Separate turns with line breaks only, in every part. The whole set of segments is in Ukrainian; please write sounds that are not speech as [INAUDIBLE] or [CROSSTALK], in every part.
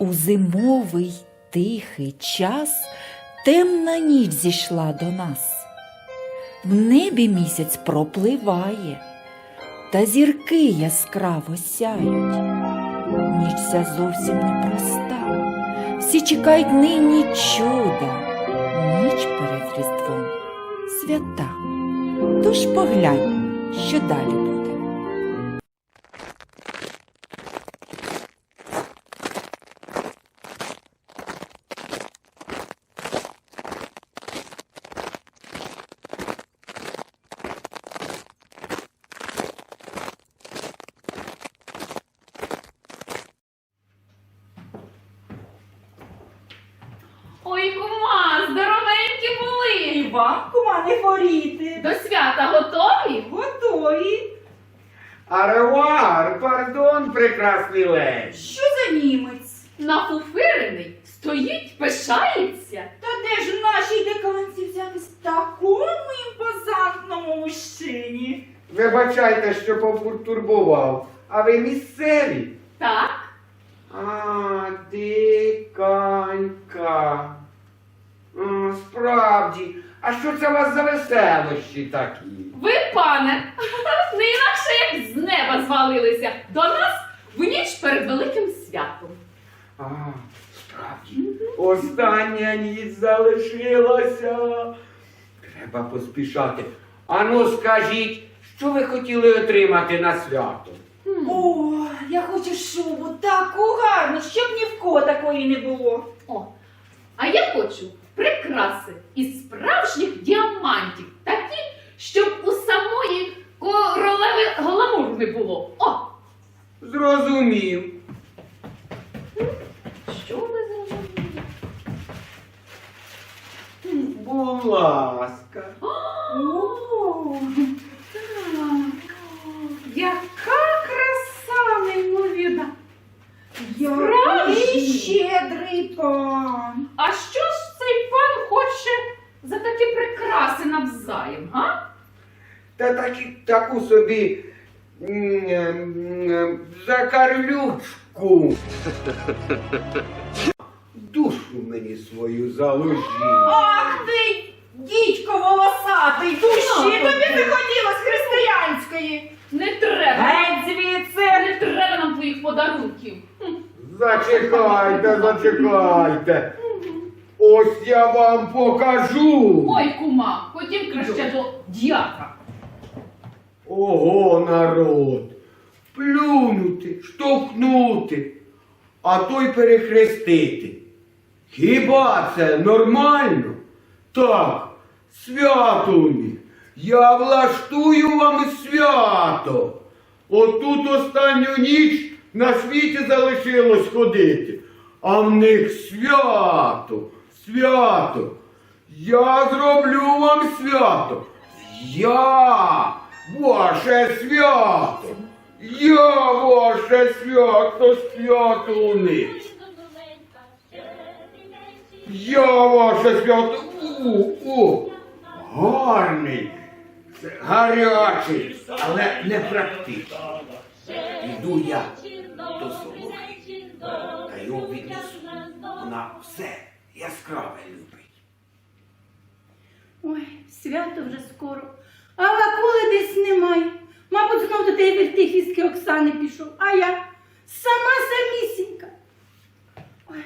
У зимовий тихий час темна ніч зійшла до нас. В небі місяць пропливає, та зірки яскраво сяють. Ніч ця зовсім непроста. Всі чекають нині чуда. Ніч перед Різдвом свята. Тож поглянь, що далі буде.
Ой, кума, здоровенькі були.
І вам, кума, не хворіти.
До свята готові?
Готові.
Аревуар, пардон, прекрасний лень.
Що за німець?
Нафуфирений, стоїть, пишається.
Та де ж в нашій деканці взятись такому імпозантному мужчині?
Вибачайте, що потурбував. А ви місцеві?
Так,
А, диканька. Справді. А що це у вас за веселощі такі?
ви, пане, [LAUGHS] не інакше як з неба звалилися до нас в ніч перед великим святом.
А, справді. Остання ніч залишилася. Треба поспішати. Ану, скажіть, що ви хотіли отримати на свято?
О, я хочу шубу таку гарну, щоб ні в кого такої не було.
О, а я хочу прикраси із справжніх діамантів, такі, щоб у самої королеви гламур не було. О,
Зрозумів.
що ви зрозуміли?
Будь ласка.
О,
Яка краса неймовірна!
який
Справжній.
щедрий пан.
А що ж цей пан хоче за такі прикраси навзаєм, га?
Та такі, таку собі закарлючку. [LAUGHS] Душу мені свою заложи.
Ах ти, дідько волосатий, душі
Ну,
тобі не хотілось християнської.
Не треба!
Геть звідси.
Не треба нам твоїх подарунків.
Зачекайте, зачекайте. Ось я вам покажу.
Ой, кума, ходім краще до дяка.
Ого, народ. Плюнути, штовхнути, а то й перехрестити. Хіба це нормально? Так, свято них. Я влаштую вам свято. Отут останню ніч на світі залишилось ходити. А в них свято, свято. Я зроблю вам свято. Я ваше свято. Я ваше свято, свято у них. Я ваше свято. У, у, гарний, гарячий, але не практичний. Іду я до Солохи, та його віднесу. Вона все яскраве любить.
Ой, свято вже скоро. А Вакули десь немає. Мабуть, знов до тієї вертихістки Оксани пішов. А я сама самісінька. Ой.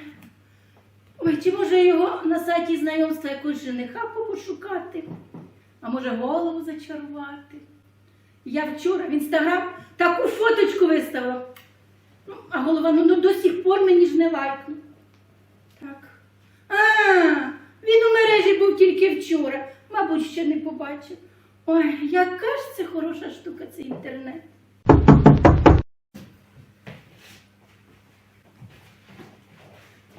Ой, чи може його на сайті знайомства якогось жениха пошукати? А може голову зачарувати? Я вчора в інстаграм таку фоточку виставила. Ну, а голова ну, ну до сих пор мені ж не лайкнув. Так. А, він у мережі був тільки вчора. Мабуть, ще не побачив. Ой, яка ж це хороша штука, цей інтернет.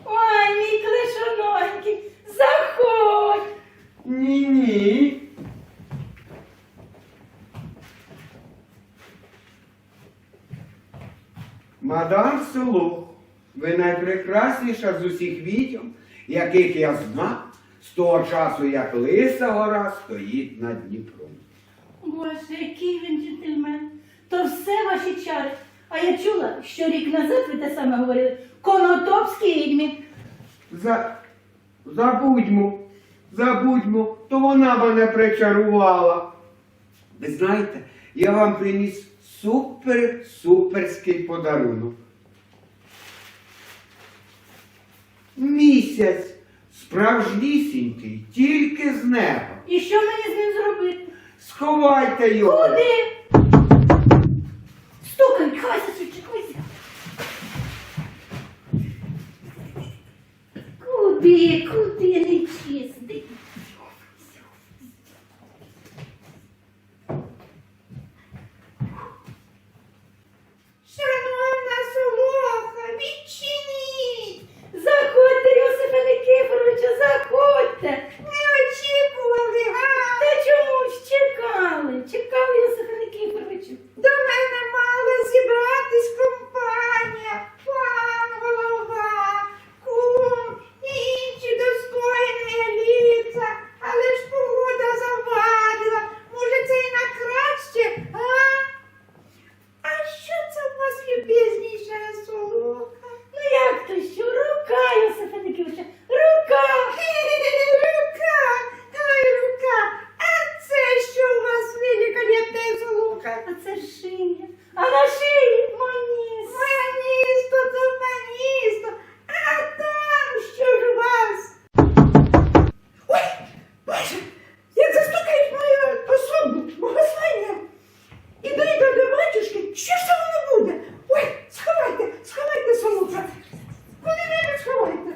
Ой, мій клишононький, заходь.
Ні-ні. Мадам Село, ви найпрекрасніша з усіх відьом, яких я знав з того часу, як Лиса гора стоїть над Дніпром.
Боже, який він джентльмен. То все ваші чари. А я чула, що рік назад ви те саме говорили конотопській відьмі.
За... Забудьмо, забудьмо, то вона мене причарувала. Ви знаєте, я вам приніс супер-суперський подарунок. Місяць справжнісінький, тільки з неба.
І що мені з ним зробити?
Сховайте його.
Куди? Стукай, хвайся, швидше, хвайся. Куди, куди?
Шановна солоха, відчиніть!
Заходьте, Йосифе Никифоровичу, заходьте.
Не очікували, га?
Та чому ж чекали? Чекали, Йосифе Никифоровичу.
До мене мала зібратись компанія, пан голова, кум і інші достойні літа. Але ж погода завадила. Може, це і на краще, а? А що це у вас любезніша солоха?
Ну як то що? Рука, Йосифе Никифоровичу, рука.
Рука, ой, рука. А це що у вас великолепне солоха?
А це шия. А на шиї маніс.
Маністо то маністо, а там що ж у вас? Ой, Боже, як застукають мою особу, благословення. Іду йду до батюшки, що ж це воно буде? Ой, сховайте, сховайте солоха. Куди-небудь сховайте.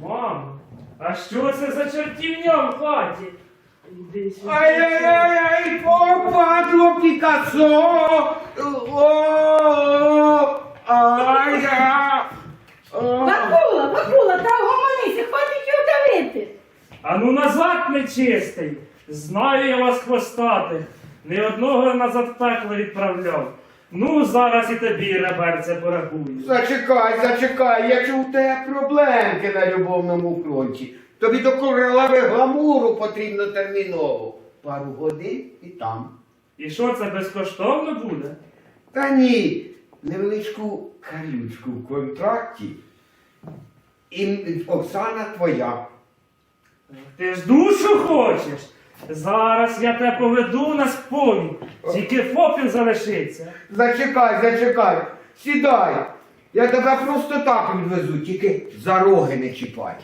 Мамо, а що це за чортівня в хаті? Іди сюди.
Ай-яй-яй, о, падло Пікассо! О, ай-я! О.
Бакула, бакула, та гомонися, хватить його давити.
А ну назад нечистий. Знаю я вас хвостатих. Ні одного назад пекло відправляв. Ну, зараз і тобі реберце порахую.
Зачекай, зачекай, я чув у тебе проблемки на любовному фронті. Тобі до королеви гламуру потрібно терміново. Пару годин і там.
І що це безкоштовно буде?
Та ні, невеличку калючку в контракті. І Оксана твоя.
Ти ж душу хочеш? Зараз я тебе поведу на сповідь. Тільки фопін залишиться.
Зачекай, зачекай, сідай. Я тебе просто так відвезу, тільки за роги не чіпай.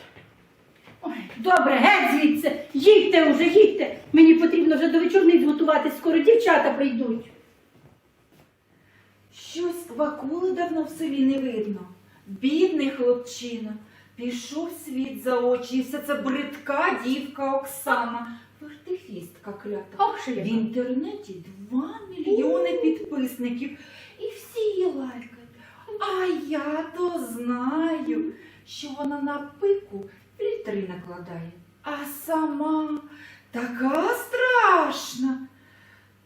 Добре, геть звідси. Їдьте уже, їдьте. Мені потрібно вже до вечорниць готуватись, скоро дівчата прийдуть.
Щось Вакули давно в селі не видно. Бідний хлопчина. Пішов світ за очі, і все це бридка дівка Оксана. Вертихістка клята.
Ох, що я
В інтернеті два мільйони підписників. І всі її лайкають. А я то знаю, що вона на пику фільтри накладає. А сама така страшна.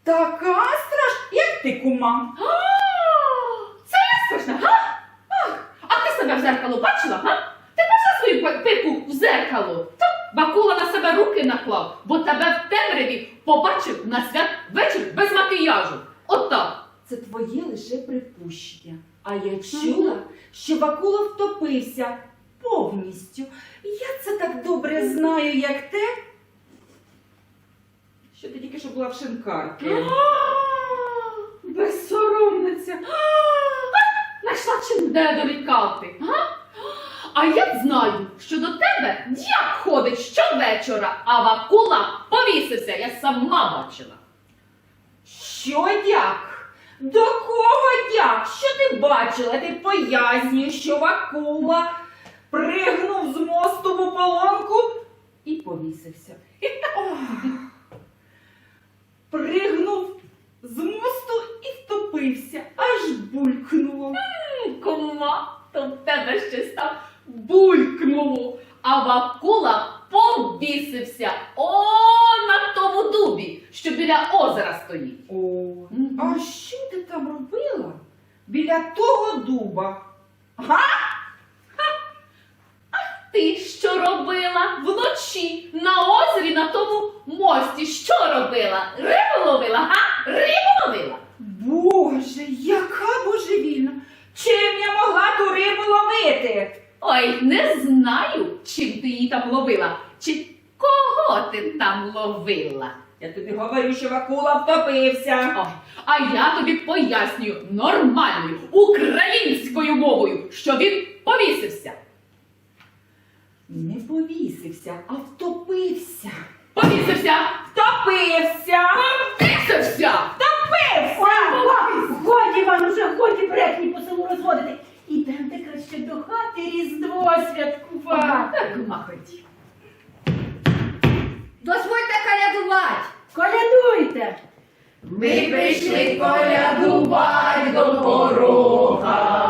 Така страшна. Як ти кума?
А, Це я страшна, га? А ти себе в зеркало бачила, га? Ти бачила свою пику в зеркало? Бакула на себе руки наклав, бо тебе в темряві побачив на свят вечір без макіяжу. Отак.
Це твоє лише припущення. А я чула, що Вакула втопився повністю. Я це так добре знаю, як те, що ти тільки що була в шинкарки.
Безсоромниця. Найшла чим де дорікати. А я знаю, що до тебе дяк ходить щовечора, а Вакула повісився, я сама бачила.
Що дяк? До кого дяк? Що ти бачила? Ти пояснюєш, що Вакула пригнув з мосту в ополонку і повісився. Ох. Пригнув з мосту і втопився, аж булькнуло.
Кума, то в тебе ще став булькнуло, а Вакула повісився о на тому дубі, що біля озера стоїть.
О, а що ти там робила? Біля того дуба. Га? Ха? А,
ти що робила вночі на озері на тому мості? Що робила? Рибу ловила, га? Рибу ловила?
Боже, яка божевільна! Чим я могла ту рибу ловити?
Ой, не знаю, чим ти її там ловила. Чи кого ти там ловила?
Я тобі говорю, що Вакула втопився.
Ой, а я тобі пояснюю нормальною українською мовою, що він повісився.
Не повісився, а втопився.
Повісився!
Втопився!
Повісився!
Ой, го- годі вам уже, годі брехні по селу розводити. Ідемте краще до хати Різдво святкувати.
Так, махать.
Дозвольте колядувати.
Колядуйте!
Ми прийшли колядувати до порога,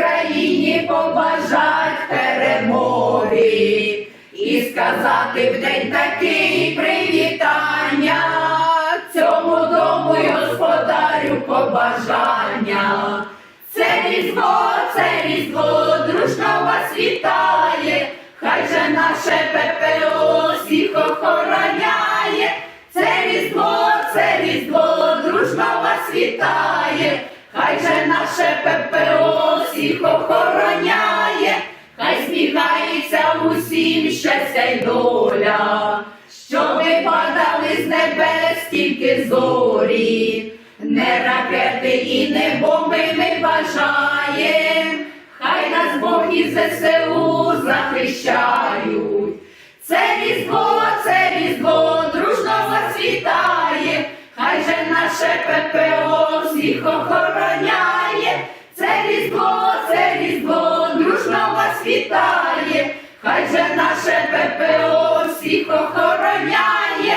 Україні побажать перемоги і сказати в день такий привітання, цьому дому й господарю побажання. Це різдво, це різдво, дружно вас вітає, хай же наше ППО всіх охороняє. Це різдво, це різдво, дружно вас вітає, хай же наше ППО всіх охороняє, хай сміхається усім щастя й доля, щоби падали з небес тільки зорі, не ракети і не бомби ми бажаєм, хай нас Бог і ЗСУ захищають. Це різдво, це різдво, дружно вас вітає, хай же наше ППО всіх охороняє. Це різдво, це різдво, дружно вас вітає, хай же наше ППО всіх охороняє.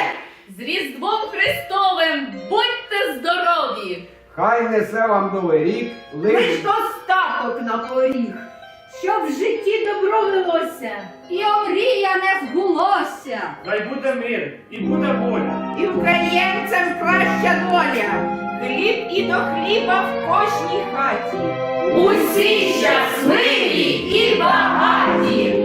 З Різдвом Христовим будьте здорові!
Хай несе вам новий рік, лиш
Лиш достаток на поріг,
Щоб в житті добро велося.
і омрія не збулося,
Хай буде мир і буде воля.
І українцям краща доля. Хліб і до хліба в кожній хаті.
усі щасливі і багаті.